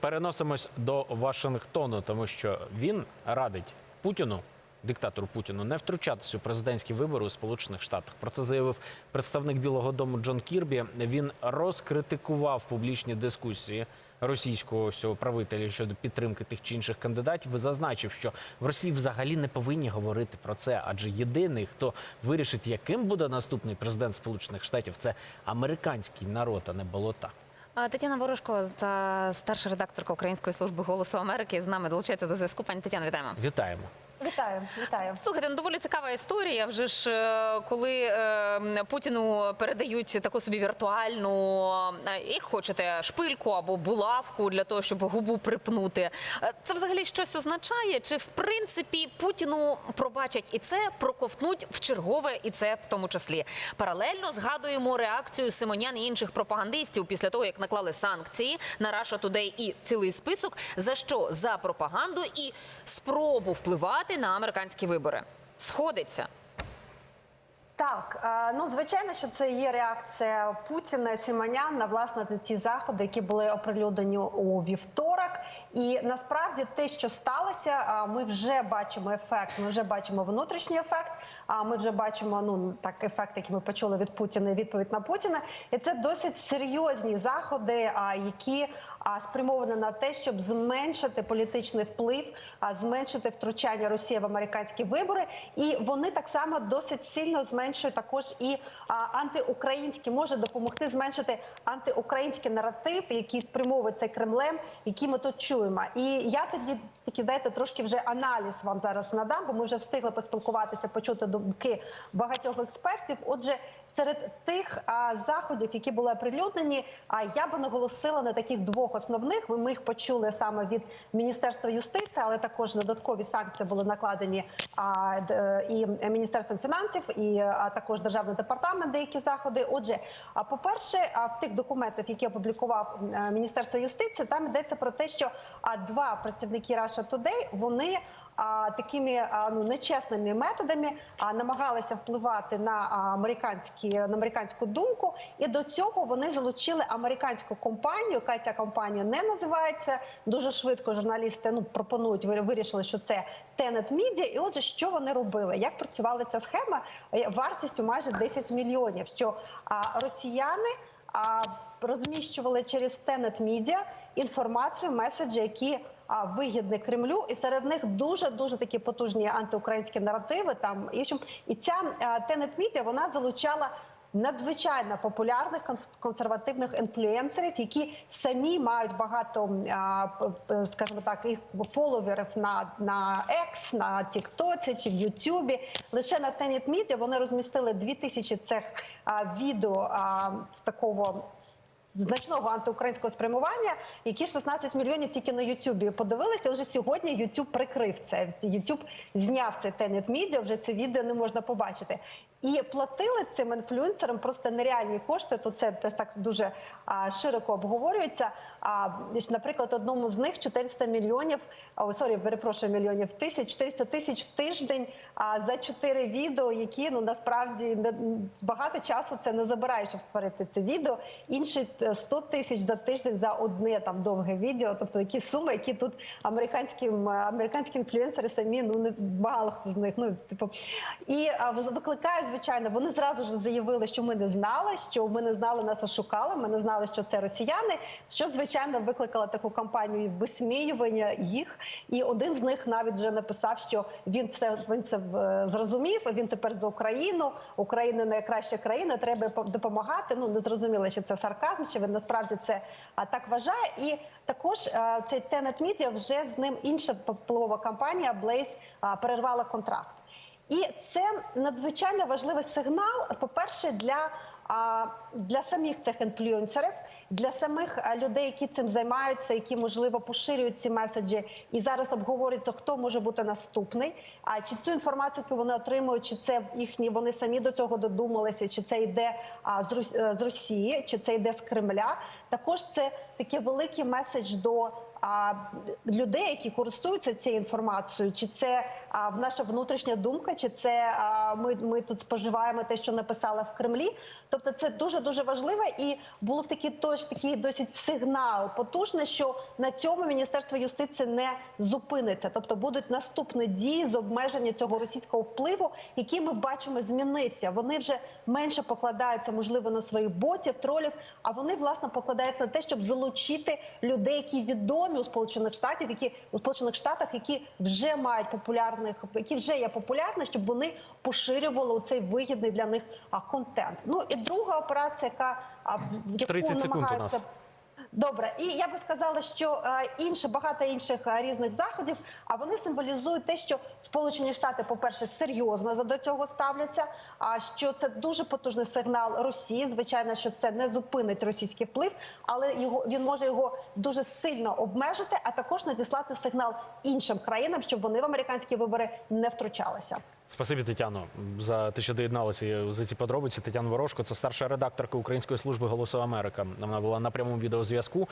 Переносимось до Вашингтону, тому що він радить Путіну, диктатору Путіну, не втручатись у президентські вибори у Сполучених Штатах. Про це заявив представник Білого Дому Джон Кірбі. Він розкритикував публічні дискусії російського цього правителя щодо підтримки тих чи інших кандидатів. І зазначив, що в Росії взагалі не повинні говорити про це, адже єдиний, хто вирішить, яким буде наступний президент Сполучених Штатів, це американський народ, а не болота. Тетяна Ворожко, та старша редакторка Української служби голосу Америки, з нами долучається до зв'язку. Пані Тетяна, вітаємо. Вітаємо. Вітаю, вітаю. Слухайте, ну доволі цікава історія. Вже ж е, коли е, Путіну передають таку собі віртуальну, е, як хочете, шпильку або булавку для того, щоб губу припнути. Е, Це взагалі щось означає? Чи в принципі Путіну пробачать і це проковтнуть в чергове, і це в тому числі паралельно згадуємо реакцію Симонян і інших пропагандистів після того, як наклали санкції на Russia Today і цілий список за що за пропаганду і спробу впливати на американські вибори. Сходиться. Так, е, ну звичайно, що це є реакція Путіна і Симонян на власне на ті заходи, які були оприлюднені у вівторок. І насправді те, що сталося, ми вже бачимо ефект. Ми вже бачимо внутрішній ефект. А ми вже бачимо ну так ефект, який ми почули від Путіна, відповідь на Путіна. І це досить серйозні заходи, які а, спрямоване на те, щоб зменшити політичний вплив, а зменшити втручання Росії в американські вибори. І вони так само досить сильно зменшують також і антиукраїнські може допомогти зменшити антиукраїнський наратив, який спрямовується Кремлем, який ми тут чуємо. І я тоді такі дайте трошки вже аналіз вам зараз надам, бо ми вже встигли поспілкуватися, почути думки багатьох експертів. Отже, серед тих а, заходів, які були оприлюднені, а я би наголосила на таких двох основних. Ми їх почули саме від міністерства юстиції, але також додаткові санкції були накладені а, і міністерством фінансів, і а також державний департамент деякі заходи. Отже, а по-перше, а в тих документах, які опублікував е, міністерство юстиції, там йдеться про те, що а два працівники Russia Today, вони а, такими а, ну нечесними методами а, намагалися впливати на американські на американську думку, і до цього вони залучили американську компанію. Яка ця компанія не називається дуже швидко. Журналісти ну пропонують ви- вирішили, що це Tenet Media. І отже, що вони робили? Як працювала ця схема? Е, Вартістю майже 10 мільйонів. Що а, росіяни а, розміщували через Tenet Media інформацію, меседжі, які вигідні Кремлю, і серед них дуже дуже такі потужні антиукраїнські наративи. Там і общем, і ця Tenet Media, вона залучала. Надзвичайно популярних кон- консервативних інфлюенсерів, які самі мають багато, а, п- скажімо так, їх фоловерів на, на X, на TikTok чи в Ютубі. Лише на Media вони розмістили 2000 цих а, відео а, з такого значного антиукраїнського спрямування, які 16 мільйонів тільки на Ютубі подивилися. Вже сьогодні Ютуб прикрив це. Ютуб зняв це тенет Мідіа, вже це відео не можна побачити. І платили цим інфлюенсерам просто нереальні кошти. То це теж так дуже а, широко обговорюється. А наприклад, одному з них 400 мільйонів, о, сорі, перепрошую, мільйонів тисяч, 400 тисяч в тиждень а, за 4 відео, які ну насправді не- багато часу це не забирає, щоб створити це відео. Інші е, 100 тисяч за тиждень за одне там довге відео. Тобто які суми, які тут американські американські інфлюенсери самі ну не мало хто з них. Ну типу і а, викликає звичайно. Вони зразу ж заявили, що ми не знали, що ми не знали, нас ошукали. Ми не знали, що це росіяни. Що звичайно викликало таку кампанію висміювання їх. І один з них навіть вже написав, що він це він це е, зрозумів. Він тепер за Україну. Україна найкраща країна. Треба по- допомагати. Ну не зрозуміло, що це сарказм, чи він насправді це так вважає. І також е, цей Tenet Media вже з ним інша впливова компанія Blaze перервала контракт. І це надзвичайно важливий сигнал. По-перше, для, для самих цих інфлюенсерів, для самих людей, які цим займаються, які можливо поширюють ці меседжі, і зараз обговорюється, хто може бути наступний. А чи цю інформацію, яку вони отримують, чи це їхні вони самі до цього додумалися, чи це йде а, з Росії, чи це йде з Кремля. Також це такий великий меседж до а, людей, які користуються цією інформацією, чи це а, наша внутрішня думка, чи це а, ми, ми тут споживаємо те, що написали в Кремлі. Тобто, це дуже дуже важливо, і було в такий тож такий досить сигнал потужний, що на цьому міністерство юстиції не зупиниться. Тобто будуть наступні дії з обмеження цього російського впливу, який ми бачимо змінився. Вони вже менше покладаються, можливо, на своїх ботів, тролів. А вони власне покладаються на те, щоб залучити людей, які відомі у сполучених штатів, які у сполучених штатах, які вже мають популярних, які вже є популярні, щоб вони поширювали цей вигідний для них контент. Ну і друга операція, яка в яку 30 секунд у нас. Добре, і я би сказала, що е, інше багато інших е, різних заходів, а вони символізують те, що Сполучені Штати, по-перше, серйозно до цього ставляться. А що це дуже потужний сигнал Росії. Звичайно, що це не зупинить російський вплив, але його він може його дуже сильно обмежити, а також надіслати сигнал іншим країнам, щоб вони в американські вибори не втручалися. Спасибі, Тетяно, за те, що доєдналися за ці подробиці. Тетяна Ворожко, це старша редакторка Української служби Голосу Америка. Вона була на прямому відеозв'язку.